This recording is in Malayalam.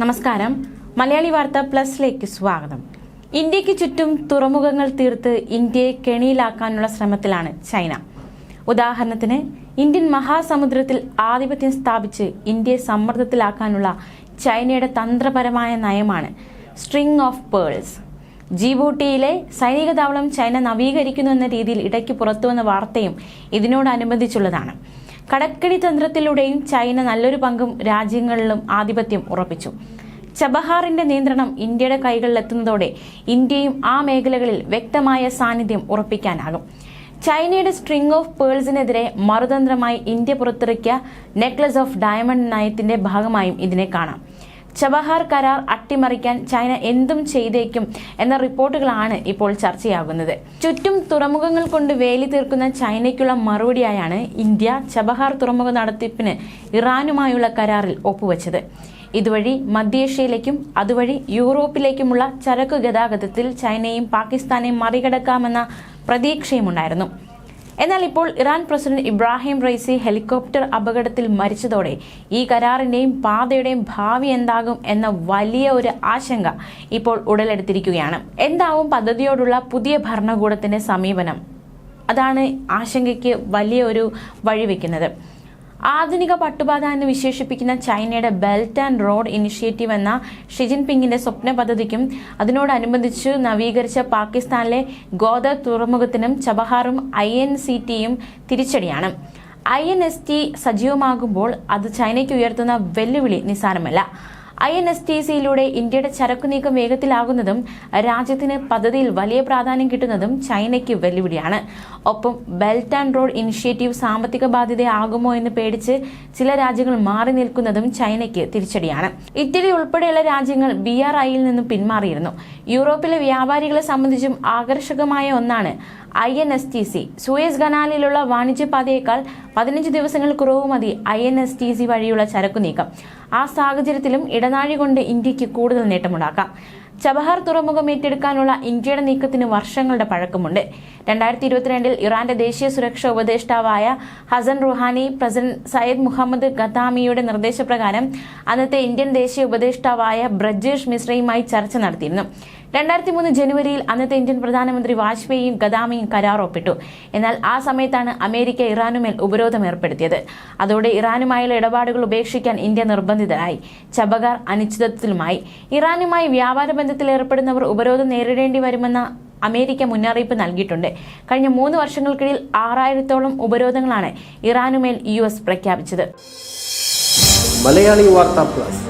നമസ്കാരം. മലയാളി വാർത്ത പ്ലസിലേക്ക് സ്വാഗതം. ഇന്ത്യയ്ക്ക് ചുറ്റും തുറമുഖങ്ങൾ തീർത്ത് ഇന്ത്യയെ കെണിയിലാക്കാനുള്ള ശ്രമത്തിലാണ് ചൈന. ഉദാഹരണത്തിന് ഇന്ത്യൻ മഹാസമുദ്രത്തിൽ ആധിപത്യം സ്ഥാപിച്ച് ഇന്ത്യയെ സമ്മർദ്ദത്തിലാക്കാനുള്ള ചൈനയുടെ തന്ത്രപരമായ നയമാണ് സ്ട്രിങ് ഓഫ് പേൾസ്. ജിബൂട്ടിയിലെ സൈനിക താവളം ചൈന നവീകരിക്കുന്നു എന്ന രീതിയിൽ ഇടയ്ക്ക് പുറത്തുവന്ന വാർത്തയും ഇതിനോടനുബന്ധിച്ചുള്ളതാണ്. കടക്കടി തന്ത്രത്തിലൂടെയും ചൈന നല്ലൊരു പങ്കും രാജ്യങ്ങളിലും ആധിപത്യം ഉറപ്പിച്ചു. ചബഹാറിന്റെ നിയന്ത്രണം ഇന്ത്യയുടെ കൈകളിലെത്തുന്നതോടെ ഇന്ത്യയും ആ മേഖലകളിൽ വ്യക്തമായ സാന്നിധ്യം ഉറപ്പിക്കാനാകും. ചൈനയുടെ സ്ട്രിംഗ് ഓഫ് പേൾസിനെതിരെ മറുതന്ത്രമായി ഇന്ത്യ പുറത്തിറക്കിയ നെക്ലസ് ഓഫ് ഡയമണ്ട് നയത്തിന്റെ ഭാഗമായും ഇതിനെ കാണാം. ചബഹാർ കരാർ അട്ടിമറിക്കാൻ ചൈന എന്തും ചെയ്തേക്കും എന്ന റിപ്പോർട്ടുകളാണ് ഇപ്പോൾ ചർച്ചയാകുന്നത്. ചുറ്റും തുറമുഖങ്ങൾ കൊണ്ട് വേലി തീർക്കുന്ന ചൈനയ്ക്കുള്ള മറുപടിയായാണ് ഇന്ത്യ ചബഹാർ തുറമുഖ നടത്തിപ്പിന് ഇറാനുമായുള്ള കരാറിൽ ഒപ്പുവെച്ചത്. ഇതുവഴി മധ്യേഷ്യയിലേക്കും അതുവഴി യൂറോപ്പിലേക്കുമുള്ള ചരക്കു ഗതാഗതത്തിൽ ചൈനയും പാകിസ്ഥാനെയും മറികടക്കാമെന്ന പ്രതീക്ഷയുമുണ്ടായിരുന്നു. എന്നാൽ ഇപ്പോൾ Iran president Ibrahim Raisi helicopter അപകടത്തിൽ മരിച്ചതോടെ ഈ കരാറിന്റെയും പാതയുടെയും ഭാവി എന്താകും എന്ന വലിയ ഒരു ആശങ്ക ഇപ്പോൾ ഉടലെടുത്തിരിക്കുകയാണ്. എന്താവും പദ്ധതിയോടുള്ള പുതിയ ഭരണകൂടത്തിന്റെ സമീപനം? അതാണ് ആശങ്കയ്ക്ക് വലിയ ഒരു വഴിവെക്കുന്നത്. ആധുനിക പട്ടുപാത എന്ന് വിശേഷിപ്പിക്കുന്ന ചൈനയുടെ ബെൽറ്റ് ആൻഡ് റോഡ് ഇനിഷ്യേറ്റീവ് എന്ന ഷിജിൻപിങ്ങിന്റെ സ്വപ്ന പദ്ധതിക്കും അതിനോടനുബന്ധിച്ച് നവീകരിച്ച പാകിസ്ഥാനിലെ ഗോദർ തുറമുഖത്തിനും ചബഹാറും ഐ എൻ സി ടിയും തിരിച്ചടിയാണ്. ഐ എൻ എസ് ടി സജീവമാകുമ്പോൾ അത് ചൈനയ്ക്ക് ഉയർത്തുന്ന വെല്ലുവിളി നിസ്സാരമല്ല. ഐ എൻ എസ് ടി സിയിലൂടെ ഇന്ത്യയുടെ ചരക്കുനീക്കം വേഗത്തിലാകുന്നതും രാജ്യത്തിന് പദ്ധതിയിൽ വലിയ പ്രാധാന്യം കിട്ടുന്നതും ചൈനയ്ക്ക് വെല്ലുവിളിയാണ്. ഒപ്പം ബെൽറ്റ് ആൻഡ് റോഡ് ഇനിഷ്യേറ്റീവ് സാമ്പത്തിക ബാധ്യതയാകുമോ എന്ന് പേടിച്ച് ചില രാജ്യങ്ങൾ മാറി നിൽക്കുന്നതും ചൈനയ്ക്ക് തിരിച്ചടിയാണ്. ഇറ്റലി ഉൾപ്പെടെയുള്ള രാജ്യങ്ങൾ ബി ആർ ഐയിൽ നിന്നും പിന്മാറിയിരുന്നു. യൂറോപ്പിലെ വ്യാപാരികളെ സംബന്ധിച്ചും ആകർഷകമായ ഒന്നാണ് I N S T C. Suez കനാലിലുള്ള വാണിജ്യപാതയേക്കാൾ പതിനഞ്ച് ദിവസങ്ങൾ കുറവ് മതി I N S T C വഴിയുള്ള ചരക്കു നീക്കം. ആ സാഹചര്യത്തിലും ഇടനാഴി കൊണ്ട് ഇന്ത്യയ്ക്ക് കൂടുതൽ നേട്ടമുണ്ടാക്കാം. ചബഹാർ തുറമുഖം ഏറ്റെടുക്കാനുള്ള ഇന്ത്യയുടെ നീക്കത്തിന് വർഷങ്ങളുടെ പഴക്കമുണ്ട്. രണ്ടായിരത്തി ഇരുപത്തിരണ്ടിൽ ഇറാന്റെ ദേശീയ സുരക്ഷാ ഉപദേഷ്ടാവായ Hassan Rouhani president Seyed Mohammad ഖത്താമിയുടെ നിർദ്ദേശപ്രകാരം അന്നത്തെ ഇന്ത്യൻ ദേശീയ ഉപദേഷ്ടാവായ ബ്രജേഷ് മിശ്രയുമായി ചർച്ച നടത്തിയിരുന്നു. രണ്ടായിരത്തി മൂന്ന് ജനുവരിയിൽ അന്നത്തെ ഇന്ത്യൻ പ്രധാനമന്ത്രി വാജ്പേയിയും ഗദാമിയും കരാർ ഒപ്പിട്ടു എന്നാൽ ആ സമയത്താണ് അമേരിക്ക ഇറാനുമേൽ ഉപരോധം ഏർപ്പെടുത്തിയത്. അതോടെ ഇറാനുമായുള്ള ഇടപാടുകൾ ഉപേക്ഷിക്കാൻ ഇന്ത്യ നിർബന്ധിതരായി. ചബകാർ അനിശ്ചിതത്വത്തിലുമായി. ഇറാനുമായി വ്യാപാര ബന്ധത്തിൽ ഏർപ്പെടുന്നവർ ഉപരോധം നേരിടേണ്ടി വരുമെന്ന അമേരിക്ക മുന്നറിയിപ്പ് നൽകിയിട്ടുണ്ട്. കഴിഞ്ഞ മൂന്ന് വർഷങ്ങൾക്കിടയിൽ ആറായിരത്തോളം ഉപരോധങ്ങളാണ് ഇറാനുമേൽ യു എസ് പ്രഖ്യാപിച്ചത്. Malayali Vartha plus.